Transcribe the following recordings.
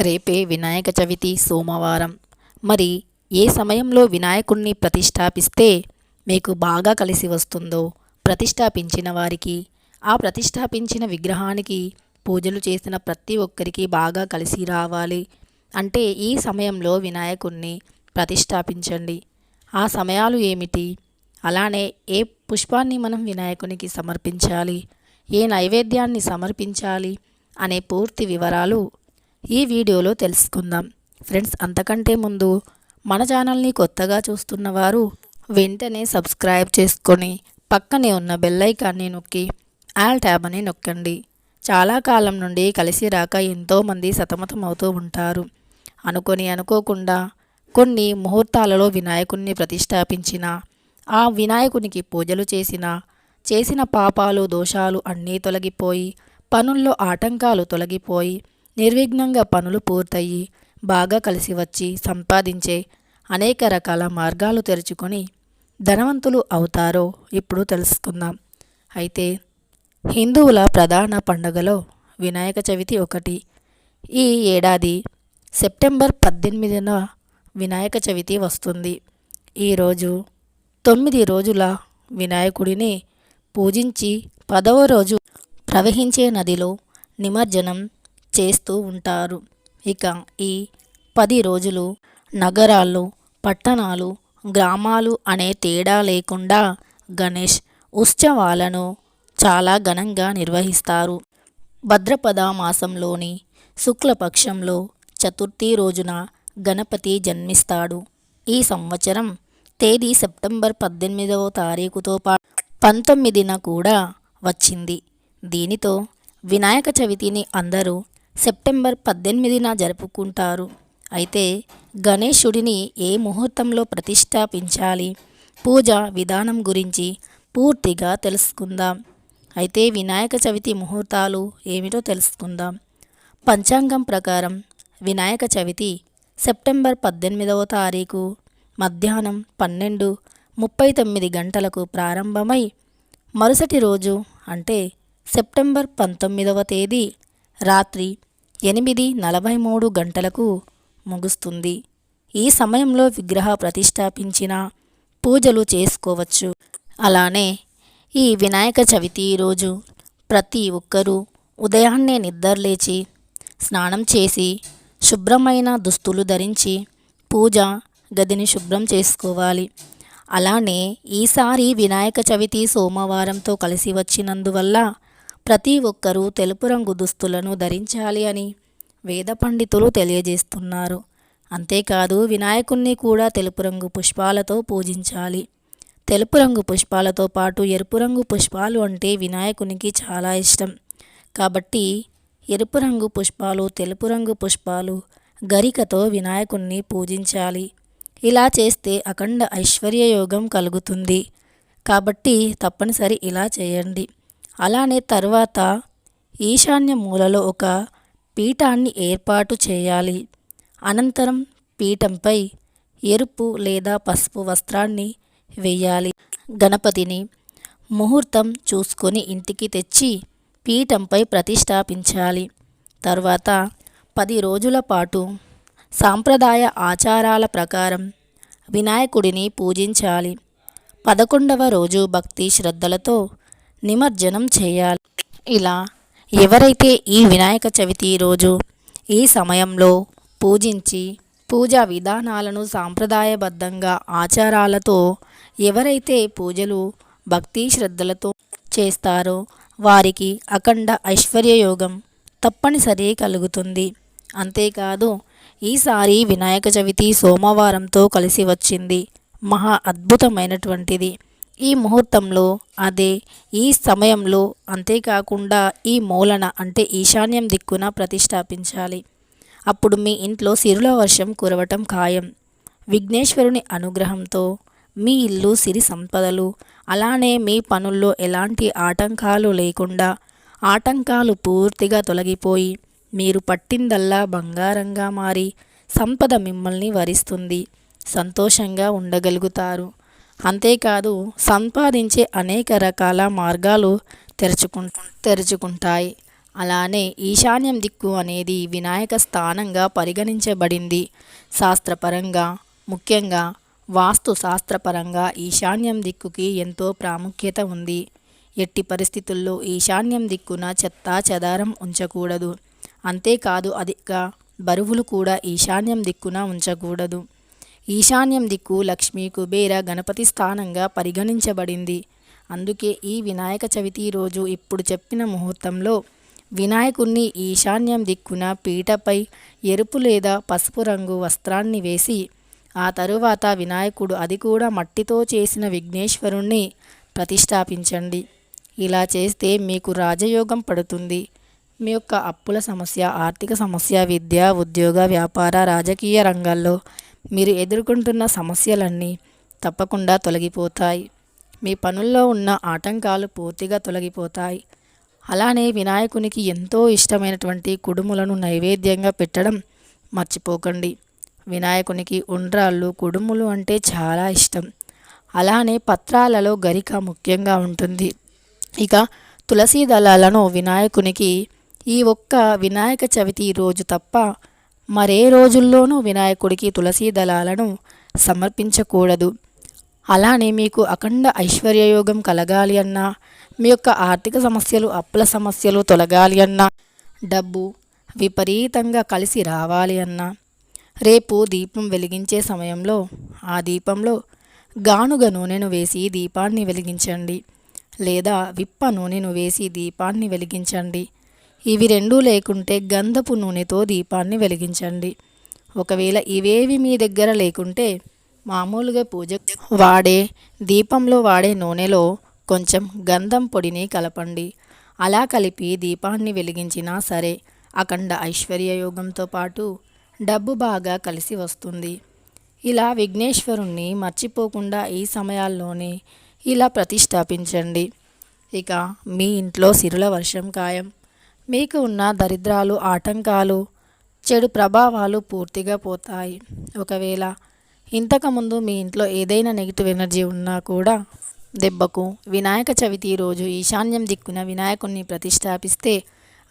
రేపే వినాయక చవితి సోమవారం. మరి ఏ సమయంలో వినాయకుణ్ణి ప్రతిష్టాపిస్తే మీకు బాగా కలిసి వస్తుందో ప్రతిష్టాపించిన వారికి ఆ ప్రతిష్టాపించిన విగ్రహానికి పూజలు చేసిన ప్రతి ఒక్కరికి బాగా కలిసి రావాలి. అంటే ఈ సమయంలో వినాయకుణ్ణి ప్రతిష్టాపించండి. ఆ సమయాలు ఏమిటి? అలానే ఏ పుష్పాన్ని మనం వినాయకునికి సమర్పించాలి? ఏ నైవేద్యాన్ని సమర్పించాలి? అనే పూర్తి వివరాలు ఈ వీడియోలో తెలుసుకుందాం. ఫ్రెండ్స్ అంతకంటే ముందు మన ఛానల్ని కొత్తగా చూస్తున్న వారు వెంటనే సబ్స్క్రైబ్ చేసుకొని పక్కనే ఉన్న బెల్లైకాన్ని నొక్కి ఆల్ ట్యాబ్ అని నొక్కండి. చాలా కాలం నుండి కలిసి రాక ఎంతోమంది సతమతం అవుతూ ఉంటారు. అనుకొని అనుకోకుండా కొన్ని ముహూర్తాలలో వినాయకుణ్ణి ప్రతిష్టాపించిన ఆ వినాయకునికి పూజలు చేసిన చేసిన పాపాలు దోషాలు అన్నీ తొలగిపోయి పనుల్లో ఆటంకాలు తొలగిపోయి నిర్విఘ్నంగా పనులు పూర్తయి బాగా కలిసి వచ్చి సంపాదించే అనేక రకాల మార్గాలు తెరుచుకొని ధనవంతులు అవుతారో ఇప్పుడు తెలుసుకుందాం. అయితే హిందువుల ప్రధాన పండుగలో వినాయక చవితి ఒకటి. ఈ ఏడాది సెప్టెంబర్ పద్దెనిమిదిన వినాయక చవితి వస్తుంది. ఈరోజు తొమ్మిది రోజుల వినాయకుడిని పూజించి పదవ రోజు ప్రవహించే నదిలో నిమజ్జనం చేస్తూ ఉంటారు. ఇక ఈ పది రోజులు నగరాలు పట్టణాలు గ్రామాలు అనే తేడా లేకుండా గణేష్ ఉత్సవాలను చాలా ఘనంగా నిర్వహిస్తారు. భద్రపద మాసంలోని శుక్లపక్షంలో చతుర్థి రోజున గణపతి జన్మిస్తాడు. ఈ సంవత్సరం తేదీ సెప్టెంబర్ పద్దెనిమిదవ తారీఖుతో పాటు పంతొమ్మిదిన కూడా వచ్చింది. దీనితో వినాయక చవితిని అందరూ సెప్టెంబర్ పద్దెనిమిదిన జరుపుకుంటారు. అయితే గణేశుడిని ఏ ముహూర్తంలో ప్రతిష్టాపించాలి? పూజ విధానం గురించి పూర్తిగా తెలుసుకుందాం. అయితే వినాయక చవితి ముహూర్తాలు ఏమిటో తెలుసుకుందాం. పంచాంగం ప్రకారం వినాయక చవితి సెప్టెంబర్ పద్దెనిమిదవ తారీఖు మధ్యాహ్నం పన్నెండు ముప్పై తొమ్మిది గంటలకు ప్రారంభమై మరుసటి రోజు అంటే సెప్టెంబర్ పంతొమ్మిదవ తేదీ రాత్రి ఎనిమిది నలభై మూడు గంటలకు ముగుస్తుంది. ఈ సమయంలో విగ్రహ ప్రతిష్టాపించిన పూజలు చేసుకోవచ్చు. అలానే ఈ వినాయక చవితి రోజు ప్రతి ఒక్కరూ ఉదయాన్నే నిద్రలేచి స్నానం చేసి శుభ్రమైన దుస్తులు ధరించి పూజ గదిని శుభ్రం చేసుకోవాలి. అలానే ఈసారి వినాయక చవితి సోమవారంతో కలిసి వచ్చినందువల్ల ప్రతి ఒక్కరూ తెలుపు రంగు దుస్తులను ధరించాలి అని వేద పండితులు తెలియజేస్తున్నారు. అంతేకాదు వినాయకుణ్ణి కూడా తెలుపు రంగు పుష్పాలతో పూజించాలి. తెలుపు రంగు పుష్పాలతో పాటు ఎరుపు రంగు పుష్పాలు అంటే వినాయకునికి చాలా ఇష్టం. కాబట్టి ఎరుపు రంగు పుష్పాలు తెలుపు రంగు పుష్పాలు గరికతో వినాయకుణ్ణి పూజించాలి. ఇలా చేస్తే అఖండ ఐశ్వర్య యోగం కలుగుతుంది. కాబట్టి తప్పనిసరి ఇలా చేయండి. అలానే తర్వాత ఈశాన్య మూలలో ఒక పీఠాన్ని ఏర్పాటు చేయాలి. అనంతరం పీఠంపై ఎరుపు లేదా పసుపు వస్త్రాన్ని వేయాలి. గణపతిని ముహూర్తం చూసుకొని ఇంటికి తెచ్చి పీఠంపై ప్రతిష్టాపించాలి. తర్వాత పది రోజుల పాటు సాంప్రదాయ ఆచారాల ప్రకారం వినాయకుడిని పూజించాలి. పదకొండవ రోజు భక్తి శ్రద్ధలతో నిమజ్జనం చేయాలి. ఇలా ఎవరైతే ఈ వినాయక చవితి రోజు ఈ సమయంలో పూజించి పూజా విధానాలను సాంప్రదాయబద్ధంగా ఆచారాలతో ఎవరైతే పూజలు భక్తి శ్రద్ధలతో చేస్తారో వారికి అఖండ ఐశ్వర్యయోగం తప్పనిసరి కలుగుతుంది. అంతేకాదు ఈసారి వినాయక చవితి సోమవారంతో కలిసి వచ్చింది. మహా అద్భుతమైనటువంటిది. ఈ ముహూర్తంలో అదే ఈ సమయంలో అంతేకాకుండా ఈ మూలన అంటే ఈశాన్యం దిక్కున ప్రతిష్టాపించాలి. అప్పుడు మీ ఇంట్లో సిరుల వర్షం కురవటం ఖాయం. విఘ్నేశ్వరుని అనుగ్రహంతో మీ ఇల్లు సిరి సంపదలు అలానే మీ పనుల్లో ఎలాంటి ఆటంకాలు లేకుండా ఆటంకాలు పూర్తిగా తొలగిపోయి మీరు పట్టిందల్లా బంగారంగా మారి సంపద మిమ్మల్ని వరిస్తుంది సంతోషంగా ఉండగలుగుతారు. అంతేకాదు సంపాదించే అనేక రకాల మార్గాలు తెరుచుకు తెరుచుకుంటాయి. అలానే ఈశాన్యం దిక్కు అనేది వినాయక స్థానంగా పరిగణించబడింది. శాస్త్రపరంగా ముఖ్యంగా వాస్తు శాస్త్రపరంగా ఈశాన్యం దిక్కుకి ఎంతో ప్రాముఖ్యత ఉంది. ఎట్టి పరిస్థితుల్లో ఈశాన్యం దిక్కున చెత్తా చెదారం ఉంచకూడదు. అంతేకాదు అధిక బరువులు కూడా ఈశాన్యం దిక్కున ఉంచకూడదు. ఈశాన్యం దిక్కు లక్ష్మి కుబేర గణపతి స్థానంగా పరిగణించబడింది. అందుకే ఈ వినాయక చవితి రోజు ఇప్పుడు చెప్పిన ముహూర్తంలో వినాయకుణ్ణి ఈశాన్యం దిక్కున పీటపై ఎరుపు లేదా పసుపు రంగు వస్త్రాన్ని వేసి ఆ తరువాత వినాయకుడు అది కూడా మట్టితో చేసిన విఘ్నేశ్వరుణ్ణి ప్రతిష్టాపించండి. ఇలా చేస్తే మీకు రాజయోగం పడుతుంది. మీ యొక్క అప్పుల సమస్య ఆర్థిక సమస్య విద్య ఉద్యోగ వ్యాపార రాజకీయ రంగాల్లో మీరు ఎదుర్కొంటున్న సమస్యలన్నీ తప్పకుండా తొలగిపోతాయి. మీ పనుల్లో ఉన్న ఆటంకాలు పూర్తిగా తొలగిపోతాయి. అలానే వినాయకునికి ఎంతో ఇష్టమైనటువంటి కుడుములను నైవేద్యంగా పెట్టడం మర్చిపోకండి. వినాయకునికి ఉండ్రాళ్ళు కుడుములు అంటే చాలా ఇష్టం. అలానే పత్రాలలో గరిక ముఖ్యంగా ఉంటుంది. ఇక తులసి దళాలను వినాయకునికి ఈ ఒక్క వినాయక చవితి రోజు తప్ప మరే రోజుల్లోనూ వినాయకుడికి తులసీ దళాలను సమర్పించకూడదు. అలానే మీకు అఖండ ఐశ్వర్యయోగం కలగాలి అన్నా మీ యొక్క ఆర్థిక సమస్యలు అప్పుల సమస్యలు తొలగాలి అన్నా డబ్బు విపరీతంగా కలిసి రావాలి అన్నా రేపు దీపం వెలిగించే సమయంలో ఆ దీపంలో గానుగ నూనెను వేసి దీపాన్ని వెలిగించండి. లేదా విప్ప నూనెను వేసి దీపాన్ని వెలిగించండి. ఇవి రెండూ లేకుంటే గంధపు నూనెతో దీపాన్ని వెలిగించండి. ఒకవేళ ఇవేవి మీ దగ్గర లేకుంటే మామూలుగా పూజ వాడే దీపంలో వాడే నూనెలో కొంచెం గంధం పొడిని కలపండి. అలా కలిపి దీపాన్ని వెలిగించినా సరే అఖండ ఐశ్వర్యయోగంతో పాటు డబ్బు బాగా కలిసి వస్తుంది. ఇలా విఘ్నేశ్వరుణ్ణి మర్చిపోకుండా ఈ సమయాల్లోనే ఇలా ప్రతిష్టాపించండి. ఇక మీ ఇంట్లో సిరుల వర్షం ఖాయం. మీకు ఉన్న దరిద్రాలు ఆటంకాలు చెడు ప్రభావాలు పూర్తిగా పోతాయి. ఒకవేళ ఇంతకుముందు మీ ఇంట్లో ఏదైనా నెగిటివ్ ఎనర్జీ ఉన్నా కూడా దెబ్బకు వినాయక చవితి రోజు ఈశాన్యం దిక్కున వినాయకుణ్ణి ప్రతిష్టాపిస్తే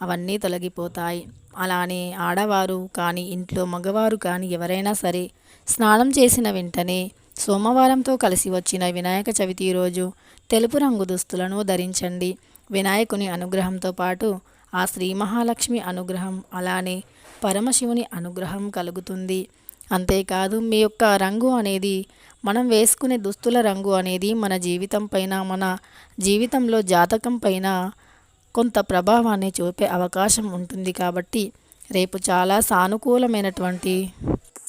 అవన్నీ తొలగిపోతాయి. అలానే ఆడవారు కానీ ఇంట్లో మగవారు కానీ ఎవరైనా సరే స్నానం చేసిన వెంటనే సోమవారంతో కలిసి వచ్చిన వినాయక చవితి రోజు తెలుపు రంగు దుస్తులను ధరించండి. వినాయకుని అనుగ్రహంతో పాటు ఆ శ్రీ మహాలక్ష్మి అనుగ్రహం అలానే పరమశివుని అనుగ్రహం కలుగుతుంది. అంతేకాదు మీ యొక్క రంగు అనేది మనం వేసుకునే దుస్తుల రంగు అనేది మన జీవితం పైన మన జీవితంలో జాతకం పైన కొంత ప్రభావాన్ని చూపే అవకాశం ఉంటుంది కాబట్టి రేపు చాలా సానుకూలమైనటువంటి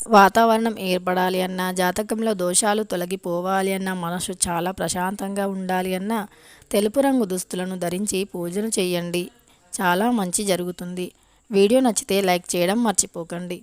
వాతావరణం ఏర్పడాలి అన్న జాతకంలో దోషాలు తొలగిపోవాలి అన్న మనసు చాలా ప్రశాంతంగా ఉండాలి అన్న తెలుపు రంగు దుస్తులను ధరించి పూజను చేయండి. చాలా మంచి జరుగుతుంది. వీడియో నచ్చితే లైక్ చేయడం మర్చిపోకండి.